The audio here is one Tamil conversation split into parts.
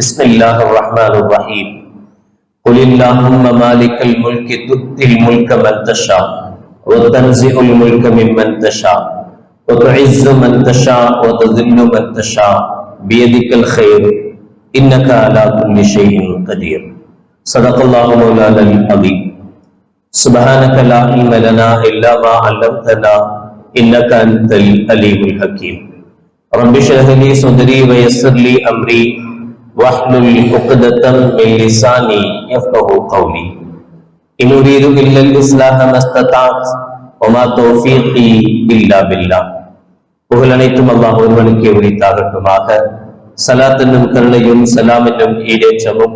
بسم الله الرحمن الرحيم قل اللهم مالك الملك تؤتي الملك من تشاء وتنزع الملك ممن تشاء وتعز من تشاء وتذل من تشاء بيدك الخير إنك على كل شيء قدير صدق الله مولانا العظيم سبحانك لا علم لنا إلا ما علمتنا إنك أنت العليم الحكيم رب اشرح لي صدري ويسر لي أمري واحلل عقدة من لساني يفقه قولي إن أريد إلا الإصلاح ما استطعت وما توفيقي إلا بالله புகழ் அனைத்தும் அல்லாஹ் ஒருவனுக்கு உரித்தாகட்டுமாக சலாத் என்னும் கருணையும் சலாம் என்னும் ஈடேற்றமும்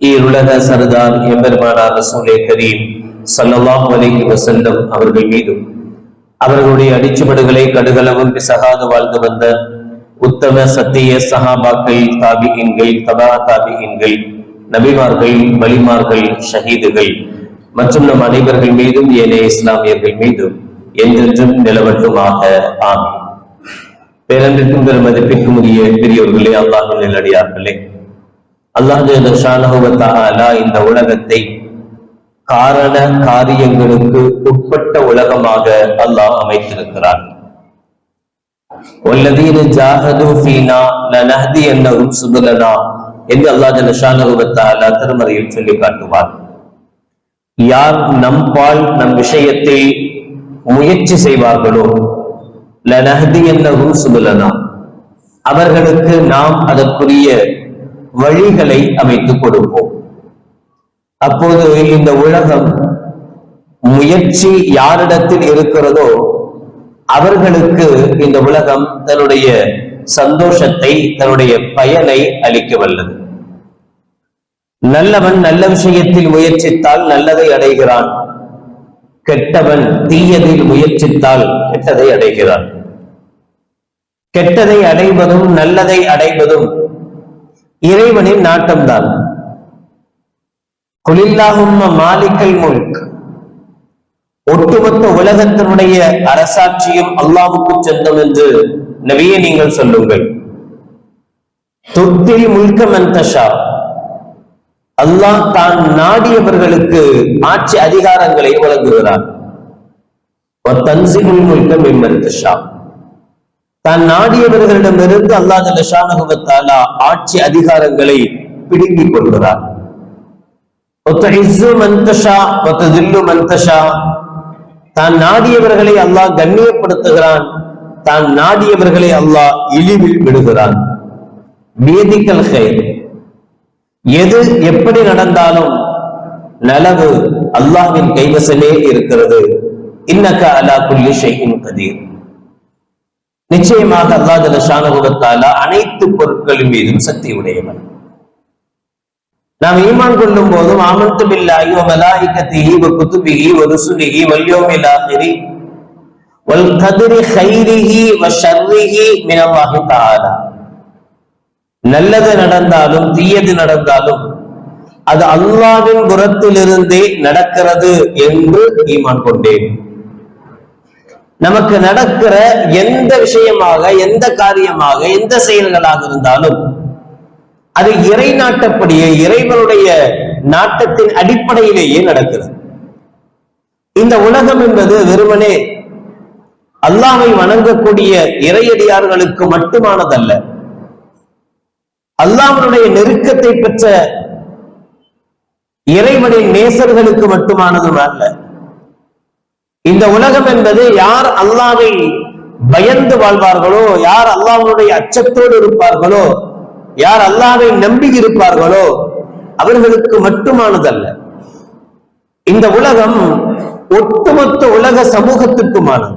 ஈருலக சர்தார் எம்பெருமானார் ரசூலே கரீம் சல்லல்லாஹு அலைஹி வஸல்லம் அவர்கள் மீதும் அவர்களுடைய அடிச்சுவடுகளை கடுகளவும் பிசகாது வாழ்ந்து வந்த உத்தம சத்திய சஹாபாக்கள் தாபிகின்கள் தபா தாபிகின்கள் நபிமார்கள் வலிமார்கள் ஷஹீதுகள் மற்றும் நம் அனைவர்கள் மீதும் ஏனைய இஸ்லாமியர்கள் மீதும் என்றென்றும் நிலவட்டுமாக. ஆமீன். பேரன்பிற்கும் பெரும் மதிப்பிற்கும் உரிய பெரியோர்களே அல்லாஹின் நிலடியார்களே அல்லாஹு இந்த உலகத்தை காரண காரியங்களுக்கு உட்பட்ட உலகமாக அல்லாஹ் அமைத்திருக்கிறார் والذين جاهدوا فينا لنهدينهم سبلنا என்று அல்லாஹ் ஜல்லஷானஹு வ தஆலா திருமறையில் சொல்லி காட்டுவார் யார் நம்பால் நம் விஷயத்தை முயற்சி செய்வார்களோ லனஹதியன்னஹும் சுபலனா அவர்களுக்கு நாம் அதற்குரிய வழிகளை அமைத்துக் கொடுப்போம் அப்போது இந்த உலகம் முயற்சி யாரிடத்தில் இருக்கிறதோ அவர்களுக்கு இந்த உலகம் தன்னுடைய சந்தோஷத்தை தன்னுடைய பயனை அளிக்க வல்லது நல்லவன் நல்ல விஷயத்தில் முயற்சித்தால் நல்லதை அடைகிறான். கெட்டவன் தீயதில் முயற்சித்தால் கெட்டதை அடைகிறான். கெட்டதை அடைவதும் நல்லதை அடைவதும் இறைவனின் நாட்டம்தான். குளில்லாகும் மாலிக்கல் முல்க். ஒட்டுமொத்த உலகத்தினுடைய அரசாட்சியும் அல்லாவுக்கு சொந்தம் என்று நவிய நீங்கள் சொல்லுங்கள். தொட்டில் முல்க மந்தஷா அல்லாஹ் தான் நாடியவர்களுக்கு ஆட்சி அதிகாரங்களை வழங்குகிறார் தன்சிகுல் தான் நாடியவர்களிடமிருந்து அல்லாஹ் ஜல்லஷானகுவத்தாலா ஆட்சி அதிகாரங்களை பிடுங்கிக் கொள்கிறார் தான் நாடியவர்களை அல்லாஹ் கண்ணியப்படுத்துகிறான். தான் நாடியவர்களை அல்லாஹ் இழிவில் விடுகிறான். வேதிக்கல் ஹைர் எது எப்படி நடந்தாலும் நலவு அல்லாஹின் கைவசமே இருக்கிறது. இன்னக்க அலா குல்லி ஷைஇன் கதீர். நிச்சயமாக அல்லாஹ் ஜலஷானுகுவத்தாலா அனைத்து பொருட்களின் மீதும் சக்தி உடையவன். நாம் ஈமான் கொள்ளும் போதும் ஆமந்து பில்லாஹி வ மலாயிகத்திஹி வ குதுபிஹி வ ருசுலிஹி வல் யௌமில் ஆகிரி வல் கத்ரி கைரிஹி வ ஷர்ரிஹி மின் அல்லாஹி தஆலா. நல்லது நடந்தாலும் தீயது நடந்தாலும் அது அல்லாவின் புறத்திலிருந்தே நடக்கிறது என்று ஈமான் கொண்டேன். நமக்கு நடக்கிற எந்த விஷயமாக எந்த காரியமாக எந்த செயல்களாக இருந்தாலும் அது இறை நாட்டப்படியே இறைவனுடைய நாட்டத்தின் அடிப்படையிலேயே நடக்கிறது இந்த உலகம் என்பது வெறுமனே அல்லாவை வணங்கக்கூடிய இறையடியார்களுக்கு மட்டுமானதல்ல. அல்லாஹ்வுடைய நெருக்கத்தை பெற்ற இறைவனின் நேசர்களுக்கு மட்டுமானதும் அல்ல. இந்த உலகம் என்பது யார் அல்லாவை பயந்து வாழ்வார்களோ யார் அல்லாவுடைய அச்சத்தோடு இருப்பார்களோ யார் அல்லாவை நம்பி இருப்பார்களோ அவர்களுக்கு மட்டுமானதல்ல. இந்த உலகம் ஒட்டுமொத்த உலக சமூகத்துக்குமானது.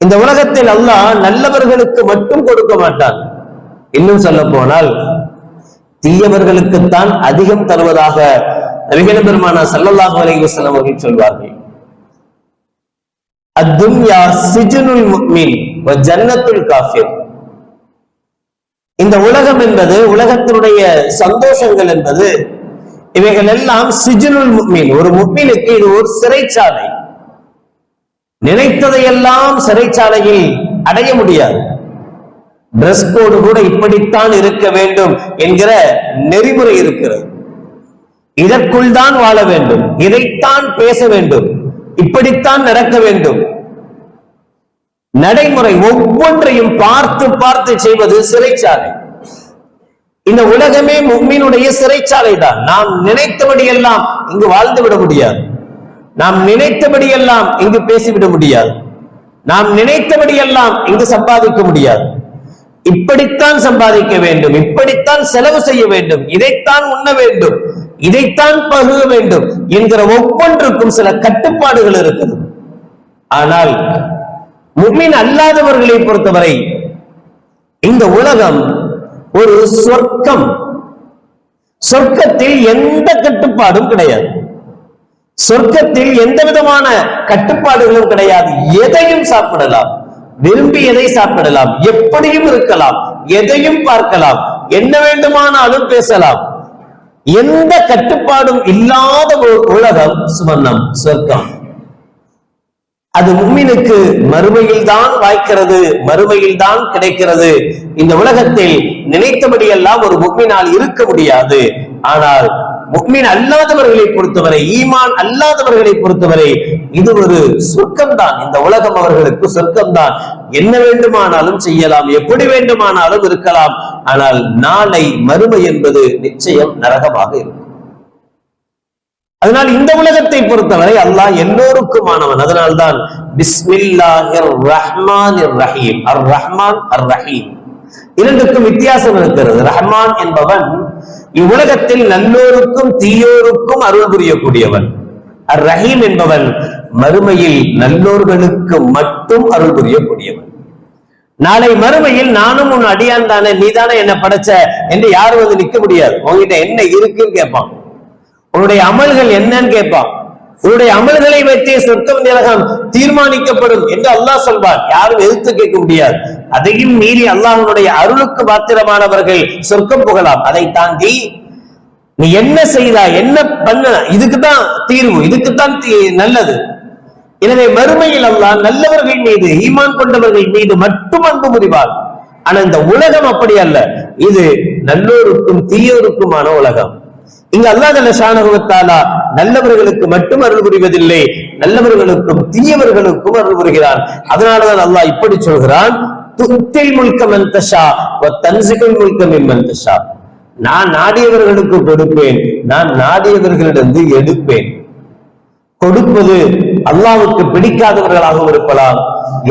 இந்த உலகத்தில் அல்லாஹ் நல்லவர்களுக்கு மட்டும் கொடுக்க மாட்டான். இன்னும் சொல்ல போனால் தீயவர்களுக்குத்தான் அதிகம் தருவதாக நபிகள் பெருமானா ஸல்லல்லாஹு அலைஹி அவர்கள் சொல்வார்கள். அத்துன்யா சிஜனுல் முக்மின் ஜன்னத்துல் காஃபிர். இந்த உலகம் என்பது உலகத்தினுடைய சந்தோஷங்கள் என்பது. இவைகள் எல்லாம் சிஜனுல் முக்மீன். ஒரு முக்மீனுக்கு இது ஒரு சிறைச்சாலை. நினைத்ததையெல்லாம் சிறைச்சாலையில் அடைய முடியாது. டிரெஸ் கோடு கூட இப்படித்தான் இருக்க வேண்டும் என்கிற நெறிமுறை இருக்கிறது. இதற்குள் தான் வாழ வேண்டும். இதைத்தான் பேச வேண்டும். இப்படித்தான் நடக்க வேண்டும். நடைமுறை ஒவ்வொன்றையும் பார்த்து பார்த்து செய்வது சிறைச்சாலை. இந்த உலகமே முக்மீனுடைய சிறைச்சாலை தான் நாம் நினைத்தபடியெல்லாம் இங்கு வாழ்ந்து விட முடியாது. நாம் நினைத்தபடியெல்லாம் இங்கு பேசிவிட முடியாது. நாம் நினைத்தபடியெல்லாம் இங்கு சம்பாதிக்க முடியாது. இப்படித்தான் சம்பாதிக்க வேண்டும். இப்படித்தான் செலவு செய்ய வேண்டும். இதைத்தான் உண்ண வேண்டும். இதைத்தான் பகுக வேண்டும் என்கிற ஒவ்வொன்றுக்கும் சில கட்டுப்பாடுகள் இருக்குது ஆனால் முக்மீன் அல்லாதவர்களை பொறுத்தவரை இந்த உலகம் ஒரு சொர்க்கம். சொர்க்கத்தில் எந்த கட்டுப்பாடும் கிடையாது. சொர்க்கத்தில் எந்த விதமான கட்டுப்பாடுகளும் கிடையாது. எதையும் சாப்பிடலாம். விரும்பி எதை சாப்பிடலாம். எப்படியும் இருக்கலாம். எதையும் பார்க்கலாம். என்ன வேண்டுமானாலும் பேசலாம். எந்த கட்டுப்பாடும் இல்லாத ஒரு உலகம் சுவர்ணம் சொர்க்கம். அது மும்மினுக்கு மறுமையில் தான் வாய்க்கிறது மறுமையில் தான் கிடைக்கிறது. இந்த உலகத்தில் நினைத்தபடி எல்லாம் ஒரு முக்மினால் இருக்க முடியாது. ஆனால் முக்மீன் அல்லாதவர்களை பொறுத்தவரை ஈமான் அல்லாதவர்களை பொறுத்தவரை இது ஒரு சொர்க்கம் தான் இந்த உலகம் அவர்களுக்கு சொர்க்கம் தான் என்ன வேண்டுமானாலும் செய்யலாம் எப்படி வேண்டுமானாலும் இருக்கலாம். ஆனால் நாளை மறுமை என்பது நிச்சயம் நரகமாக இருக்கும். அதனால் இந்த உலகத்தை பொறுத்தவரை அல்லாஹ் எல்லோருக்குமானவன். அதனால்தான் பிஸ்மில்லாஹிர் இர் ரஹீம் அர் ரஹ்மான் அர் ரஹீம் இரண்டுக்கும் வித்தியாசம் இருக்கிறது. ரஹ்மான் என்பவன் இவ்வுலகத்தில் நல்லோருக்கும் தீயோருக்கும் அருள் புரியக்கூடியவன். அர் ரஹீம் என்பவன் மறுமையில் நல்லோர்களுக்கு மட்டும் அருள் புரியக்கூடியவன். நாளை மறுமையில் நானும் உன் அடியான் தானே நீதானே என்ன படைச்ச என்று யாரும் வந்து நிக்க முடியாது. உங்ககிட்ட என்ன இருக்குன்னு கேட்பான். உன்னுடைய அமல்கள் என்னன்னு கேட்பான் உன்னுடைய அமல்களை வைத்தே சொர்க்கம் நிலகம் தீர்மானிக்கப்படும் என்று அல்லாஹ் சொல்வார் யாரும் எதிர்த்து கேட்க முடியாது. அதையும் மீறி அல்லாஹனுடைய அருளுக்கு பாத்திரமானவர்கள் சொர்க்கம் புகழாம் அதை தாண்டி நீ என்ன செய்தா என்ன பண்ண இதுக்குதான் தீர்வு இதுக்குத்தான் தீ- நல்லது. எனவே மறுமையில் அல்லாஹ் நல்லவர்கள் மீது ஈமான் கொண்டவர்கள் மீது மட்டும் அன்பு புரிவார் ஆனா இந்த உலகம் அப்படி அல்ல. இது நல்லோருக்கும் தீயோருக்குமான உலகம். இங்க அல்லாஹ் ஷானகுவத்தாலா நல்லவர்களுக்கு மட்டும் அருள் புரிவதில்லை நல்லவர்களுக்கும் தீயவர்களுக்கும் அருள் புரிகிறான் அதனாலதான் அல்லாஹ் இப்படி சொல்கிறான் துத்தில் அந்தஷா தன்சிகள் இம்மந்தஷா நான் நாடியவர்களுக்கு கொடுப்பேன் நான் நாடியவர்களிடந்து எடுப்பேன். கொடுப்பது அல்லாவுக்கு பிடிக்காதவர்களாகவும் இருக்கலாம்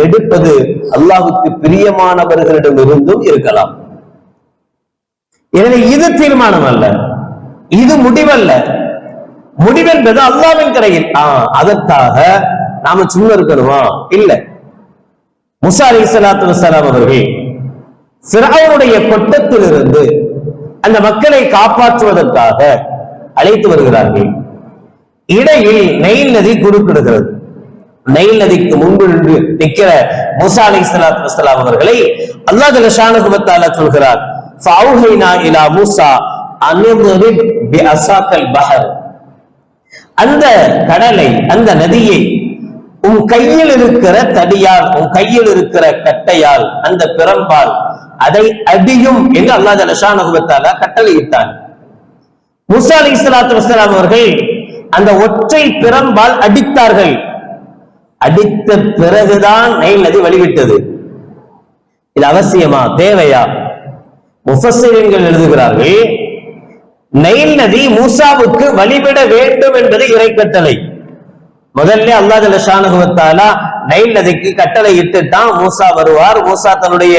எடுப்பது அல்லாவுக்கு பிரியமானவர்களிடம் இருந்தும் இருக்கலாம். எனவே இது தீர்மானம் அல்ல. இது முடிவல்ல. முடிவென்பது அல்லாவின் கரையில். ஆஹ் அதற்காக நாம சும்மா இருக்கணுமா? இல்ல. முசா அலி சலாத்து வசலாம் அவர்கள் பிறவுடைய கொட்டத்திலிருந்து அந்த மக்களை காப்பாற்றுவதற்காக அழைத்து வருகிறார்கள். இடையில் நெயில் நதி குறுக்கிடுகிறது. நெயில் நதிக்கு முன்பு நின்று நிற்கிற மூசா அலை சலாத்து வசலாம் அவர்களை அல்லாஹ் ஷானுகுமத்தால சொல்கிறார் இலா மூசா அன்இத்ரிப் பஹர். அந்த கடலை அந்த நதியை உன் கையில் இருக்கிற தடியால் உன் கையில் இருக்கிற கட்டையால் அந்த பிரம்பால் அதை அடியும் என்று அல்லாஹ் ஷானுகுமத்தால கட்டளையிட்டான். முசா அலி இஸ்லாத்து வசலாம் அவர்கள் அந்த ஒற்றை பிரம்பால் அடித்தார்கள். அடித்த பிறகுதான் நைல் நதி வழிவிட்டது. இது அவசியமா? தேவையா? முஃபஸ்ஸிரீன்கள் எழுதுகிறார்கள் நெயில் நதி மூசாவுக்கு வழிபட வேண்டும் என்பது இறைக்கட்டளை. முதல்ல அல்லா ஜலஷானுகுவத்தாலா நைல் நதிக்கு கட்டளை இட்டுத்தான் மூசா வருவார். மூசா தன்னுடைய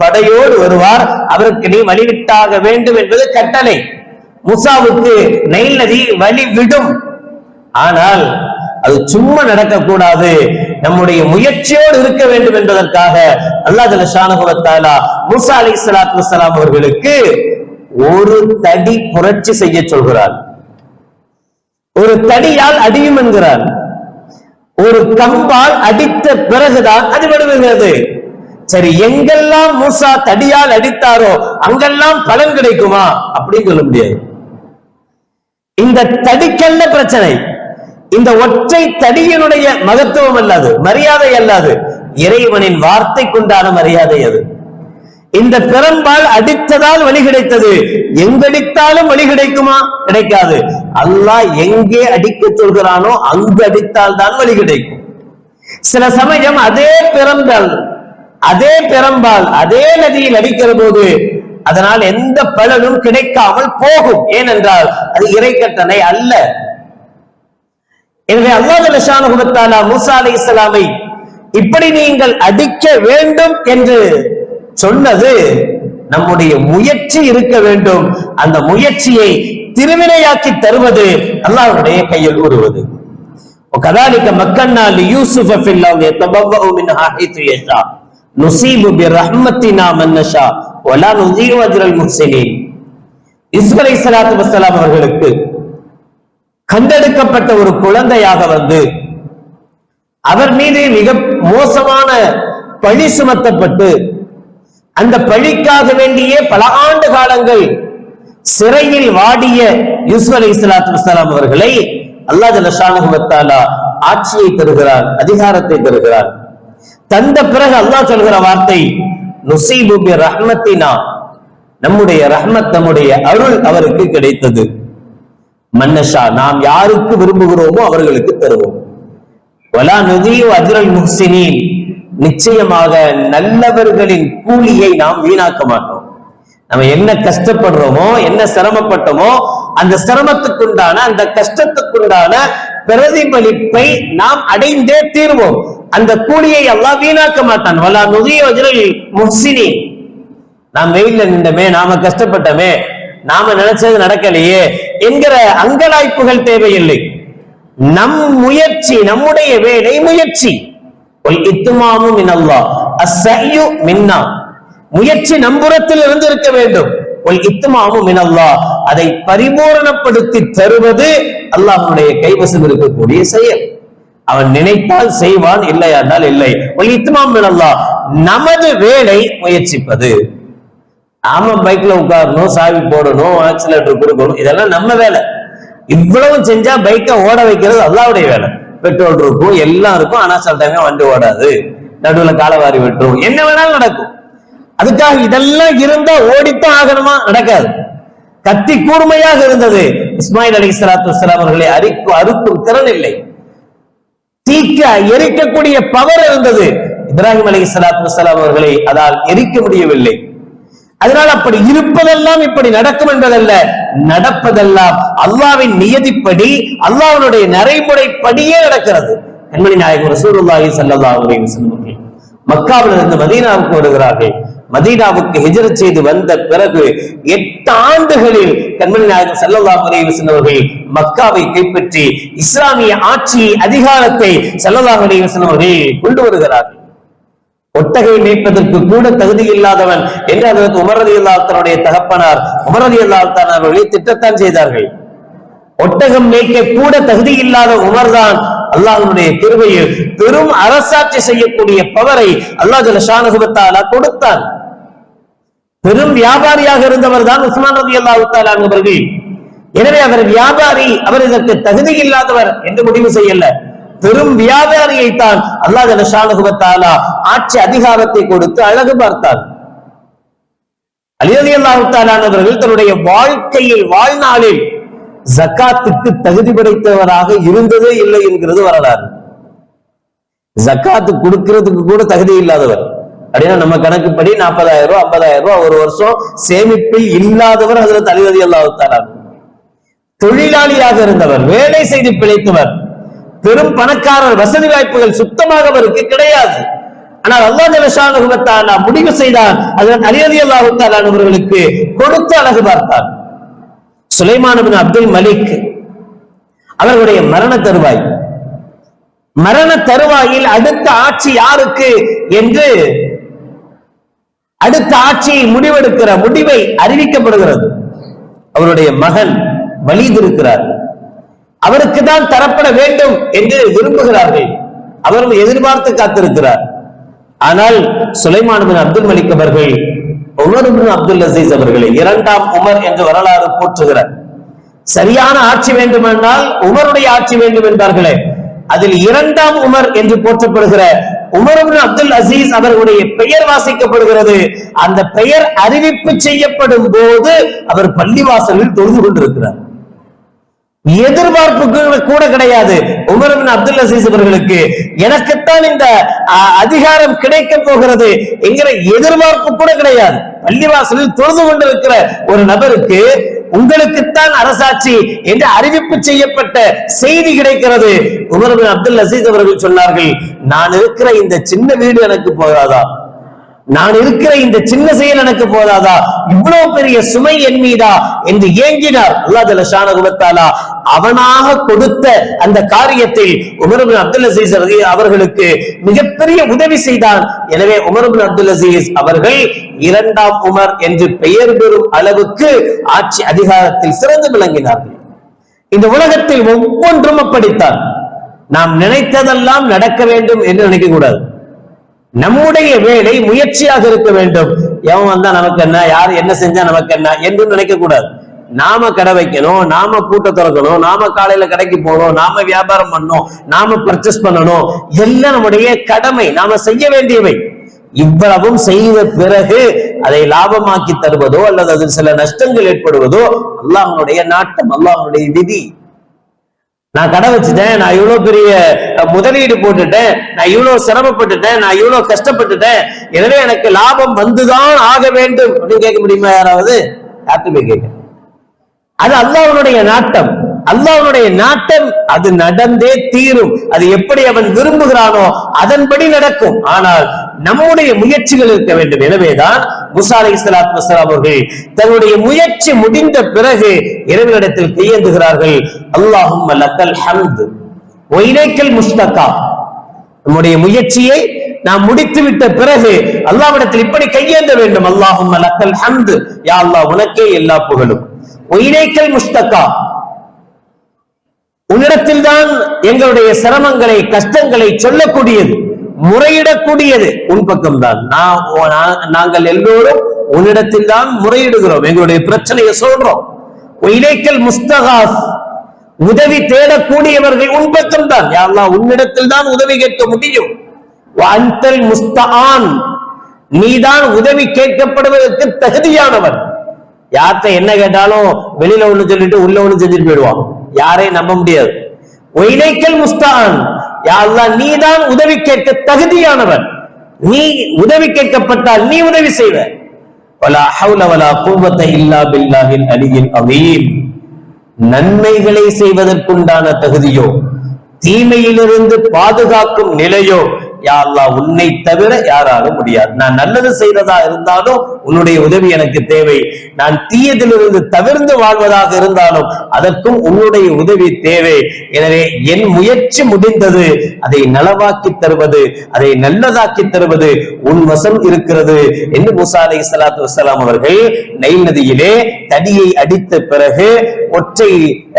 படையோடு வருவார். அவருக்கு நீ வழிவிட்டாக வேண்டும் என்பது கட்டளை. மூசாவுக்கு நெயில் நதி வழிவிடும் ஆனால் அது சும்மா நடக்கக்கூடாது. நம்முடைய முயற்சியோடு இருக்க வேண்டும் என்பதற்காக அல்லாஹ் ஜலஷானுகுவத்தாலா மூசா அலி சலாத்து அவர்களுக்கு ஒரு தடி புரட்சி செய்ய சொல்கிறார். ஒரு தடியால் அடியும் என்கிறார். ஒரு கம்பால் அடித்த பிறகுதான் அது விடுகிறது சரி எங்கெல்லாம் மூசா தடியால் அடித்தாரோ அங்கெல்லாம் பலன் கிடைக்குமா அப்படின்னு சொல்ல முடியாது. இந்த தடிக்கல்ல பிரச்சனை. இந்த ஒற்றை தடியினுடைய மகத்துவம் அல்லாது மரியாதை அல்லாது இறைவனின் வார்த்தைக்குண்டான மரியாதை அது. இந்த பெரும்பால் அடித்ததால் வழி கிடைத்தது. எங்கடித்தாலும் வழி கிடைக்குமா? கிடைக்காது. அல்லாஹ் எங்கே அடிக்க சொல்கிறானோ அங்கு அடித்தால் தான் வழி கிடைக்கும். சில சமயம் அதே பிறந்தால் அதே பெரும்பால் அதே நதியில் அடிக்கிற போது அதனால் எந்த பலனும் கிடைக்காமல் போகும். ஏனென்றால் அது இறைக்கட்டளை அல்ல. எனவே அல்லாஹ் லஷானுகுத்தாலா மூசா அலை இஸ்லாமை இப்படி நீங்கள் அடிக்க வேண்டும் என்று சொன்னது நம்முடைய முயற்சி இருக்க வேண்டும் அந்த முயற்சியை திருவினையாக்கி தருவது அல்லாஹ்வுடைய கையில் கூறுவது وكذلك مكنا ليوسف في الارض يتبوأ منها حيث يشاء نصيب برحمتنا من نشاء ولا نضيع اجر المحسنين யூசுப் அலைஹிஸ்ஸலாத்து வஸ்ஸலாம் அவர்களுக்கு கண்டெடுக்கப்பட்ட ஒரு குழந்தையாக வந்து அவர் மீது மிக மோசமான பழி சுமத்தப்பட்டு அந்த பழிக்காக வேண்டியே பல ஆண்டு காலங்கள் சிறையில் வாடிய யூசுப் அலி இஸ்லாத்து வசலாம் அவர்களை அல்லாஹ் ஜலஷானுகுவத்தாலா ஆட்சியை தருகிறார் அதிகாரத்தை தருகிறார் தந்த பிறகு அல்லாஹ் சொல்கிற வார்த்தை நுசீபுபி ரஹ்மத்தினா. நம்முடைய ரஹ்மத் நம்முடைய அருள் அவருக்கு கிடைத்தது. மன்னஷா நாம் யாருக்கு விரும்புகிறோமோ அவர்களுக்கு தருவோம். வலா நுதியோ அஜ்ரல் முஹ்சினின். நிச்சயமாக நல்லவர்களின் கூலியை நாம் வீணாக்க மாட்டோம். நம்ம என்ன கஷ்டப்படுறோமோ என்ன சிரமப்பட்டோமோ அந்த சிரமத்துக்குண்டான அந்த கஷ்டத்துக்குண்டான பிரதிபலிப்பை நாம் அடைந்தே தீர்வோம். அந்த கூலியை எல்லாம் வீணாக்க மாட்டான். வலா நுதியோ அஜ்ரல் நாம் வெயில்ல நின்றமே நாம கஷ்டப்பட்டமே நாம நினைச்சது நடக்கலையே என்கிற அங்கலாய்ப்புகள் தேவையில்லை. நம் முயற்சி நம்முடைய வேலை முயற்சி. முயற்சி நம்புறத்தில் இருந்து இருக்க வேண்டும். ஒல் இத்துமாமு அதை பரிபூரணப்படுத்தி தருவது அல்லாஹனுடைய கைவசம் இருக்கக்கூடிய செயல். அவன் நினைத்தால் செய்வான் இல்லையானால் இல்லை. ஒல் இத்துமாம் மினல்லா. நமது வேலை முயற்சிப்பது. நாம பைக்ல உட்காரணும் சாவி போடணும் ஆக்சிலேட்டர் கொடுக்கணும் இதெல்லாம் நம்ம வேலை. இவ்வளவு செஞ்சா பைக்கை ஓட வைக்கிறது அல்லாவுடைய வேலை. பெட்ரோல் இருக்கும் எல்லாம் இருக்கும். ஆனா சில டைம் வண்டி ஓடாது. நடுவுல காலவாரி விட்டுரும். என்ன வேணாலும் நடக்கும். அதுக்காக இதெல்லாம் இருந்தா ஓடித்தான் ஆகணுமா? நடக்காது. கத்தி கூர்மையாக இருந்தது. இஸ்மாயில் அலி சலாத்து அவர்களை அரிக்கு அறுக்கும் திறன் இல்லை. தீக்க எரிக்கக்கூடிய பவர் இருந்தது. இப்ராஹிம் அலி சலாத்து அவர்களை அதால் எரிக்க முடியவில்லை. அதனால் அப்படி இருப்பதெல்லாம் இப்படி நடக்கும் என்பதல்ல நடப்பதெல்லாம் அல்லாவின் நியதிப்படி அல்லாஹ்வுடைய நடைமுறைப்படியே நடக்கிறது. கண்மணி நாயகம் ரசூலுல்லாஹி ஸல்லல்லாஹு அலைஹி வஸல்லம் மக்காவில் இருந்து மதீனாவுக்கு வருகிறார்கள். மதீனாவுக்கு ஹிஜ்ரத் செய்து வந்த பிறகு எட்டு ஆண்டுகளில் கண்மணி நாயகம் ஸல்லல்லாஹு அலைஹி வஸல்லம் மக்காவை கைப்பற்றி இஸ்லாமிய ஆட்சி அதிகாரத்தை ஸல்லல்லாஹு அலைஹி வஸல்லம் கொண்டு வருகிறார்கள். ஒட்டகை மேய்ப்பதற்கு கூட தகுதி இல்லாதவன் என்று அதற்கு உமரதி அல்லாத்தனுடைய தகப்பனார் உமரதி அல்லாத்தான் அவர்களை திட்டத்தான் செய்தார்கள். ஒட்டகம் மேய்க்க கூட தகுதி இல்லாத உமர்தான் அல்லாஹனுடைய திருவையில் பெரும் அரசாட்சி செய்யக்கூடிய பவரை அல்லாஹ் ஜலஷானுகுபத்தாலா கொடுத்தான். பெரும் வியாபாரியாக இருந்தவர் தான் உஸ்மான் ரதி அல்லாஹு அவர்கள். எனவே அவர் வியாபாரி அவர் இதற்கு தகுதி இல்லாதவர் என்று முடிவு செய்யல. பெரும் வியாபாரியை தான் அல்லாஹ் ஜலஷானுகுபத்தாலா ஆட்சி அதிகாரத்தை கொடுத்து அழகு பார்த்தார். அலிரதி அல்லாஹாலானவர்கள் தன்னுடைய வாழ்க்கையில் வாழ்நாளில் ஜக்காத்துக்கு தகுதி படைத்தவராக இருந்ததே இல்லை என்கிறது வரலாறு. ஜக்காத்து கொடுக்கிறதுக்கு கூட தகுதி இல்லாதவர். அப்படின்னா நம்ம கணக்குப்படி நாற்பதாயிரம் ரூபாய் ஐம்பதாயிரம் ரூபாய் ஒரு வருஷம் சேமிப்பில் இல்லாதவர் அதுல தலைவதி அல்லாஹாலான் தொழிலாளியாக இருந்தவர் வேலை செய்து பிழைத்தவர். பெரும் பணக்காரர் வசதி வாய்ப்புகள் சுத்தமாக அவருக்கு கிடையாது. ஆனால் அல்லா ஜலஷானுகுவத்தாலா முடிவு செய்தார் அதன் அலியதி அல்லாஹுத்தாலான் அவர்களுக்கு கொடுத்து அழகு பார்த்தார் சுலைமானபின் அப்துல் மலிக் அவர்களுடைய மரண தருவாய். மரண தருவாயில் அடுத்த ஆட்சி யாருக்கு என்று அடுத்த ஆட்சியை முடிவெடுக்கிற முடிவை அறிவிக்கப்படுகிறது. அவருடைய மகன் வலிது அவருக்கு தான் தரப்பட வேண்டும் என்று விரும்புகிறார்கள். அவரும் எதிர்பார்த்து காத்திருக்கிறார். ஆனால் சுலைமான் அப்துல் மலிக் அவர்கள் உமர் அப்துல் அசீஸ் அவர்களை இரண்டாம் உமர் என்று வரலாறு போற்றுகிறார். சரியான ஆட்சி வேண்டுமென்றால் உமருடைய ஆட்சி வேண்டும் என்பார்களே. அதில் இரண்டாம் உமர் என்று போற்றப்படுகிற உமர் அப்துல் அசீஸ் அவர்களுடைய பெயர் வாசிக்கப்படுகிறது. அந்த பெயர் அறிவிப்பு செய்யப்படும் போது அவர் பள்ளிவாசலில் தொழுது கொண்டிருக்கிறார். எதிர்பார்ப்பு கூட கிடையாது. உமர் அப்துல் அசீஸ் அவர்களுக்கு எனக்குத்தான் இந்த அஹ், அதிகாரம் கிடைக்க போகிறது என்கிற எதிர்பார்ப்பு கூட கிடையாது. பள்ளிவாசலில் தொழுது கொண்டிருக்கிற ஒரு நபருக்கு உங்களுக்குத்தான் அரசாட்சி என்று அறிவிப்பு செய்யப்பட்ட செய்தி கிடைக்கிறது. உமர் அப்துல் அசீஸ் அவர்கள் சொன்னார்கள் நான் இருக்கிற இந்த சின்ன வீடு எனக்கு போகாதான் நான் இருக்கிற இந்த சின்ன செயல் எனக்கு போதாதா? இவ்வளவு பெரிய சுமை என் மீதா? என்று ஏங்கினார். அல்லாஹ் ஜல்ல அவனாக கொடுத்த அந்த காரியத்தில் உமர்பின் அப்துல் அசீஸ் அவர்களுக்கு மிகப்பெரிய உதவி செய்தான். எனவே உமர்பின் அப்துல் அசீஸ் அவர்கள் இரண்டாம் உமர் என்று பெயர் பெறும் அளவுக்கு ஆட்சி அதிகாரத்தில் சிறந்து விளங்கினார்கள். இந்த உலகத்தில் ஒவ்வொன்றும் அப்படித்தான். நாம் நினைத்ததெல்லாம் நடக்க வேண்டும் என்று நினைக்க கூடாது நம்முடைய வேலை முயற்சியாக இருக்க வேண்டும். எவன் வந்தா நமக்கு என்ன யார் என்ன செஞ்சா நமக்கு என்ன என்று நினைக்க கூடாது. நாம கடை வைக்கணும் நாம கூட்ட திறக்கணும் நாம காலையில கடைக்கு போகணும் நாம வியாபாரம் பண்ணணும் நாம பர்ச்சேஸ் பண்ணணும். எல்லாம் நம்முடைய கடமை. நாம செய்ய வேண்டியவை. இவ்வளவும் செய்த பிறகு அதை லாபமாக்கி தருவதோ அல்லது அதில் சில நஷ்டங்கள் ஏற்படுவதோ அல்லாஹனுடைய நாட்டம் அல்லாஹனுடைய விதி. நான் கடை வச்சுட்டேன் நான் இவ்வளவு பெரிய முதலீடு போட்டுட்டேன் நான் இவ்வளவு சிரமப்பட்டுட்டேன் நான் இவ்வளவு கஷ்டப்பட்டுட்டேன் எனவே எனக்கு லாபம் வந்துதான் ஆக வேண்டும். அப்படின்னு கேட்க முடியுமா யாராவது? யார்கிட்ட கேட்க. அது அல்லாஹ்வுடைய நாட்டம். அல்லாஹ்வுடைய நாட்டம் அது நடந்தே தீரும். அது எப்படி அவன் விரும்புகிறானோ அதன்படி நடக்கும். ஆனால் நம்முடைய முயற்சிகள் இருக்க வேண்டும். எனவேதான் முசா அலை இஸ்லாத் வசலாம் அவர்கள் தன்னுடைய முயற்சி முடிந்த பிறகு இறைவனிடத்தில் கையேந்துகிறார்கள். அல்லாஹும் லக்கல் ஹம்து. ஒயினைக்கல் முஸ்தகா நம்முடைய முயற்சியை நாம் முடித்து விட்ட பிறகு அல்லாவிடத்தில் இப்படி கையேந்த வேண்டும். அல்லாஹும் லக்கல் ஹம்து. யா அல்லாஹ் உனக்கே எல்லா புகழும். ஒயினைக்கல் முஸ்தகா உன்னிடத்தில் தான் எங்களுடைய சிரமங்களை கஷ்டங்களை சொல்லக்கூடியது. முறையிடக்கூடியது. உன் பக்கம்தான். நான் ஓ- நாங்கள் எல்லோரும் உன்னிடத்தில் தான் முறையிடுகிறோம். எங்களுடைய பிரச்சனையை சொல்றோம். இலைக்கல் முஸ்தகாஸ் உதவி தேடக்கூடியவர்கள் உன் பக்கம் தான் யாரெல்லாம் உன்னிடத்தில் தான் உதவி கேட்க முடியும். அந்தல் முஸ்தான் நீதான் உதவி கேட்கப்படுவதற்கு தகுதியானவன். யார்கிட்ட என்ன கேட்டாலும் வெளியில ஒண்ணு சொல்லிட்டு உள்ள ஒண்ணு செஞ்சுட்டு போயிடுவான். யாரையும் நம்ப முடியாது. ஒயிலைக்கல் முஸ்தான் யாரெல்லாம் நீதான் உதவி கேட்க தகுதியானவன். நீ உதவி கேட்கப்பட்டால் நீ உதவி செய்வ. வலா ஹவுல வலா குவத்த இல்லா பில்லாஹில் அலியில் அவீம் நன்மைகளை செய்வதற்குண்டான தகுதியோ தீமையிலிருந்து பாதுகாக்கும் நிலையோ யா உன்னை தவிர யாராலும் முடியாது. நான் நல்லது செய்ததா இருந்தாலும் உன்னுடைய உதவி எனக்கு தேவை. நான் தீயதிலிருந்து தவிர்ந்து வாழ்வதாக இருந்தாலும் அதற்கும் உன்னுடைய உதவி தேவை. எனவே என் முயற்சி முடிந்தது. அதை நலவாக்கி தருவது அதை நல்லதாக்கி தருவது உன் வசம் இருக்கிறது என்று மூசா அலை சலாத்து வசலாம் அவர்கள் நெய் நதியிலே தடியை அடித்த பிறகு ஒற்றை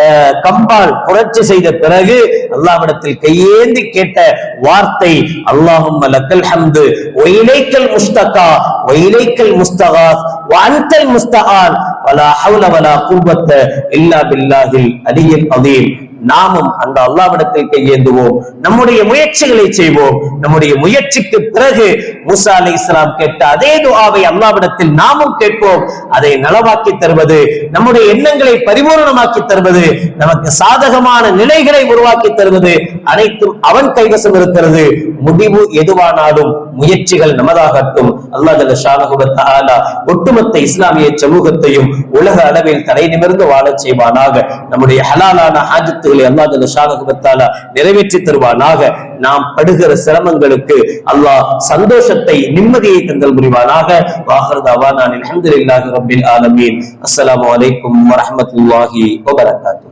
அஹ், கம்பால் புரட்சி செய்த பிறகு அல்லாவிடத்தில் கையேந்தி கேட்ட வார்த்தை அல்லாஹும் லக்கல் ஹம்து ஒயிலைக்கல் முஸ்தகா ஒயிலைக்கல் முஸ்தகாஸ் வஅன்தல் முஸ்தஆன் வலா ஹவுல வலா குவத்த இல்லா பில்லாஹில் அலியில் அதீம் நாமும் அந்த அல்லாவிடத்தில் கையேந்துவோம். நம்முடைய முயற்சிகளை செய்வோம். நம்முடைய முயற்சிக்கு பிறகு மூசா அலி இஸ்லாம் கேட்ட அதே துவாவை அல்லாவிடத்தில் நாமும் கேட்போம். அதை நலவாக்கி தருவது நம்முடைய எண்ணங்களை பரிபூர்ணமாக்கி தருவது நமக்கு சாதகமான நிலைகளை உருவாக்கி தருவது அனைத்தும் அவன் கைவசம் இருக்கிறது. முடிவு எதுவானாலும் முயற்சிகள் நமதாகட்டும். அல்லாஹ் ஜல்ல ஒட்டுமொத்த இஸ்லாமிய சமூகத்தையும் உலக அளவில் தலை நிமிர்ந்து வாழச் செய்வானாக. நம்முடைய ஹலாலான ஹாஜத்துகளை அல்லாஹ் ஜல்ல ஷானஹு நிறைவேற்றி தருவானாக. நாம் படுகிற சிரமங்களுக்கு அல்லாஹ் சந்தோஷத்தை நிம்மதியை தந்தல் புரிவானாக. வாஹர் நான் அல்ஹம்துலில்லாஹி ரபில் ஆலமீன். அஸ்லாம் வலைக்கும் வரமத்துல்லாஹி வபரகாத்து